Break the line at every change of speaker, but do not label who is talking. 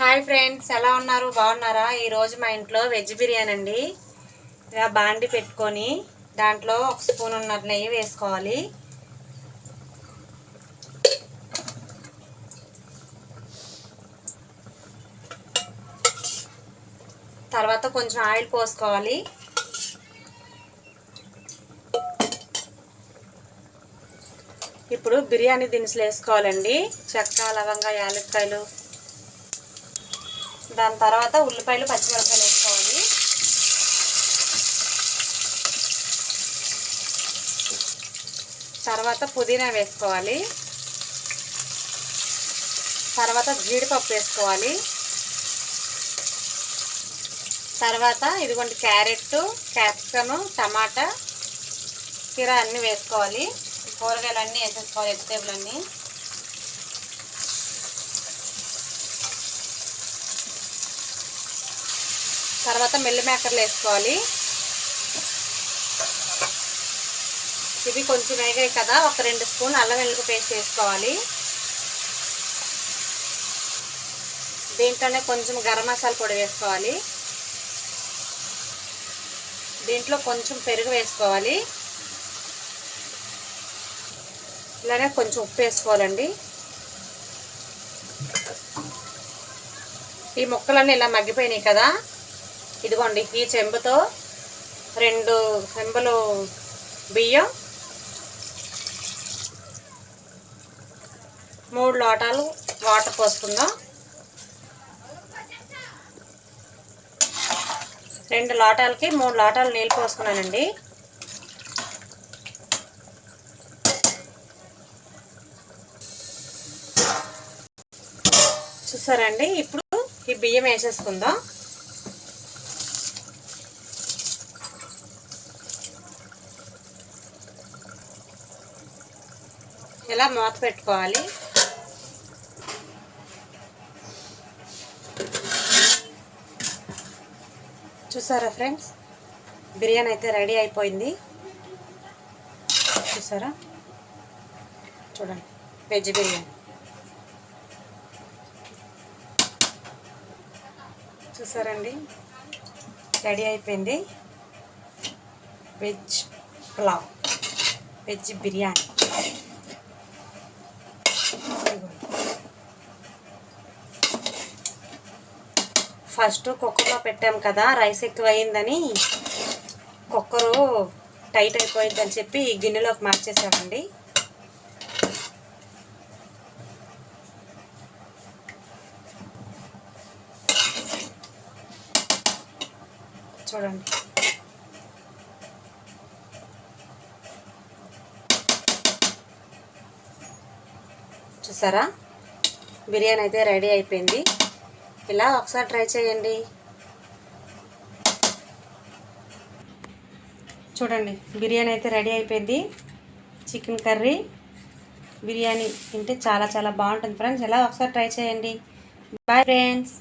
Hi friends ఎలా ఉన్నారు? బాగున్నారా? ఈరోజు మా ఇంట్లో వెజ్ బిర్యానీ అండి. ఇలా బాండి పెట్టుకొని దాంట్లో ఒక స్పూన్ ఉన్న నెయ్యి వేసుకోవాలి. తర్వాత కొంచెం ఆయిల్ పోసుకోవాలి. ఇప్పుడు బిర్యానీ దినుసులు వేసుకోవాలండి. చెక్క లవంగా యాలక్కాయలు. దాని తర్వాత ఉల్లిపాయలు పచ్చిమిరపకాయలు వేసుకోవాలి. తర్వాత పుదీనా వేసుకోవాలి. తర్వాత జీడిపప్పు వేసుకోవాలి. తర్వాత ఇదిగోండి క్యారెట్ క్యాప్సికము టమాటా కీర అన్నీ వేసుకోవాలి. కూరగాయలు అన్నీ వేసేసుకోవాలి వెజిటేబుల్ అన్నీ తర్వాత మెల్లి మేకర్లు వేసుకోవాలి. ఇవి కొంచెం వేగాయి కదా ఒక రెండు స్పూన్ అల్లం వెల్లుల్లి పేస్ట్ వేసుకోవాలి. దీంట్లోనే కొంచెం గరం మసాలా పొడి వేసుకోవాలి. దీంట్లో కొంచెం పెరుగు వేసుకోవాలి. ఇలానే కొంచెం ఉప్పు వేసుకోవాలండి. ఈ ముక్కలన్నీ ఇలా మగ్గిపోయినాయి కదా. ఇదిగోండి ఈ చెంబుతో రెండు చెంబులు బియ్యం మూడు లోటాలు వాటర్ పోసుకుందాం. రెండు లోటాలకి మూడు లోటాలు నీళ్ళు పోసుకున్నానండి. చూసారండి ఇప్పుడు ఈ బియ్యం వేసేసుకుందాం. ఇలా మూత పెట్టుకోవాలి. చూసారా ఫ్రెండ్స్? బిర్యానీ అయితే రెడీ అయిపోయింది. చూసారా? చూడండి వెజ్ బిర్యానీ. చూసారండి? రెడీ అయిపోయింది. Veg pulao veg biryani. First కుక్కర్లో పెట్టాం కదా రైస్ ఎక్కువ అయిందని కుక్కరు టైట్ అయిపోయిందని చెప్పి గిన్నెలోకి మార్చేసామండి. చూడండి. చూసారా? బిర్యానీ అయితే రెడీ అయిపోయింది. ఇలా ఒకసారి ట్రై చేయండి. చూడండి బిర్యానీ అయితే రెడీ అయిపోయింది. చికెన్ కర్రీ బిర్యానీ తింటే చాలా చాలా బాగుంటుంది ఫ్రెండ్స్. ఇలా ఒకసారి ట్రై చేయండి. Bye friends